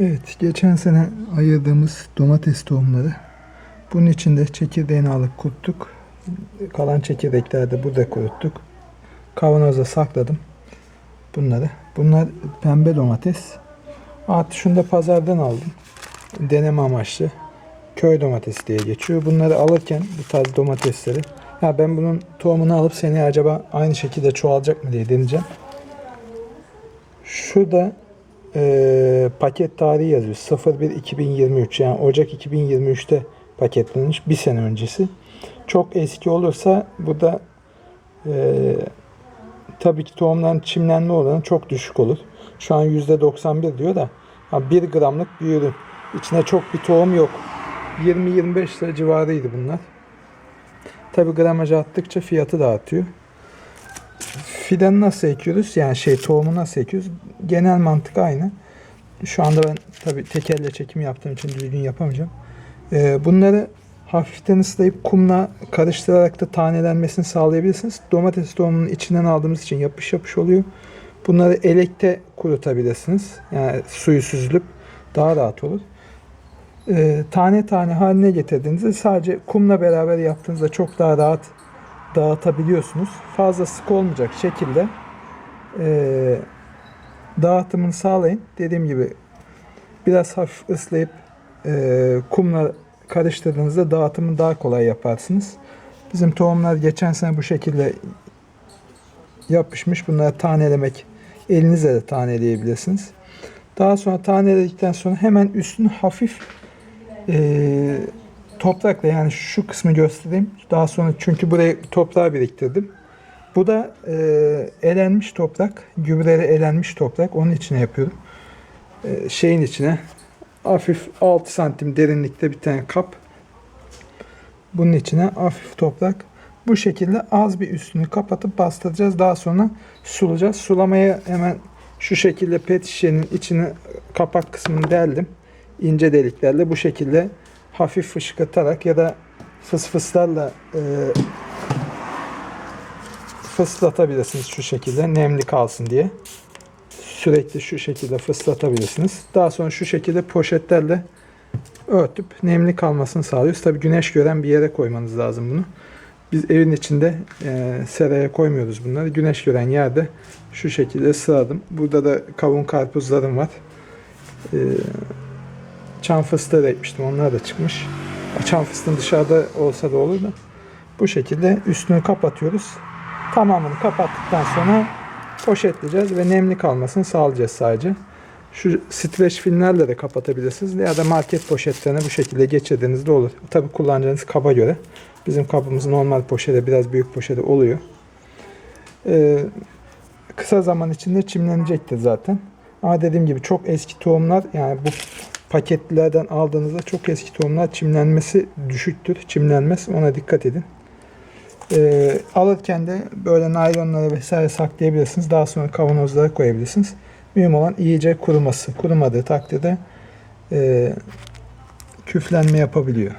Evet, geçen sene ayırdığımız domates tohumları. Bunun içinde çekirdeğini alıp kuruttuk. Kalan çekirdekleri de burada kuruttuk. Kavanoza sakladım bunları. Bunlar pembe domates. Artı şunu da pazardan aldım. Deneme amaçlı. Köy domatesi diye geçiyor. Bunları alırken bu tarz domatesleri ya ben bunun tohumunu alıp seneye acaba aynı şekilde çoğalacak mı diye deneyeceğim. Şurada e, paket tarihi yazıyor. 01-2023 yani Ocak 2023'te paketlenmiş. Bir sene öncesi. Çok eski olursa bu da e, tabii ki tohumların çimlenme oranı çok düşük olur. Şu an %91 diyor da ha, 1 gramlık bir ürün. İçine çok bir tohum yok. 20-25 lira civarıydı bunlar. Tabii gramajı attıkça fiyatı da artıyor. Fidan nasıl ekiyoruz? Yani şey tohumu nasıl ekiyoruz? Genel mantık aynı. Şu anda ben tabii tekerle çekim yaptığım için düzgün yapamayacağım. Ee, bunları hafiften ıslayıp kumla karıştırarak da tanelenmesini sağlayabilirsiniz. Domates tohumunun içinden aldığımız için yapış yapış oluyor. Bunları elekte kurutabilirsiniz. Yani suyu süzülüp daha rahat olur. Ee, tane tane haline getirdiğinizde sadece kumla beraber yaptığınızda çok daha rahat dağıtabiliyorsunuz. Fazla sık olmayacak şekilde e, dağıtımını sağlayın. Dediğim gibi biraz hafif ıslayıp e, kumla karıştırdığınızda dağıtımı daha kolay yaparsınız. Bizim tohumlar geçen sene bu şekilde yapışmış. Bunları tanelemek elinizle de taneleyebilirsiniz. Daha sonra taneledikten sonra hemen üstünü hafif e, toprakla yani şu kısmı göstereyim. Daha sonra çünkü buraya toprağı biriktirdim. Bu da e, elenmiş toprak, gübreli elenmiş toprak. Onun içine yapıyorum. E, şeyin içine hafif 6 santim derinlikte bir tane kap. Bunun içine hafif toprak. Bu şekilde az bir üstünü kapatıp bastıracağız. Daha sonra sulayacağız. Sulamaya hemen şu şekilde pet şişenin içine kapak kısmını deldim. İnce deliklerle bu şekilde hafif fışkırtarak ya da fısfıslarla e, fıslatabilirsiniz şu şekilde nemli kalsın diye. Sürekli şu şekilde fıslatabilirsiniz. Daha sonra şu şekilde poşetlerle örtüp nemli kalmasını sağlıyoruz. Tabi güneş gören bir yere koymanız lazım bunu. Biz evin içinde e, seraya koymuyoruz bunları. Güneş gören yerde şu şekilde sığadım. Burada da kavun karpuzlarım var. E, çam fıstığı da ekmiştim. Onlar da çıkmış. Çam fıstığın dışarıda olsa da olur da. Bu şekilde üstünü kapatıyoruz. Tamamını kapattıktan sonra poşetleyeceğiz ve nemli kalmasını sağlayacağız sadece. Şu streç filmlerle de kapatabilirsiniz ya da market poşetlerine bu şekilde geçirdiğinizde olur. Tabi kullanacağınız kaba göre. Bizim kabımız normal poşete biraz büyük poşete oluyor. Ee, kısa zaman içinde çimlenecektir zaten. Ama dediğim gibi çok eski tohumlar yani bu paketlerden aldığınızda çok eski tohumlar çimlenmesi düşüktür. Çimlenmez. Ona dikkat edin. Ee, alırken de böyle naylonlara vesaire saklayabilirsiniz. Daha sonra kavanozlara koyabilirsiniz. Mühim olan iyice kuruması. Kurumadığı takdirde e, küflenme yapabiliyor.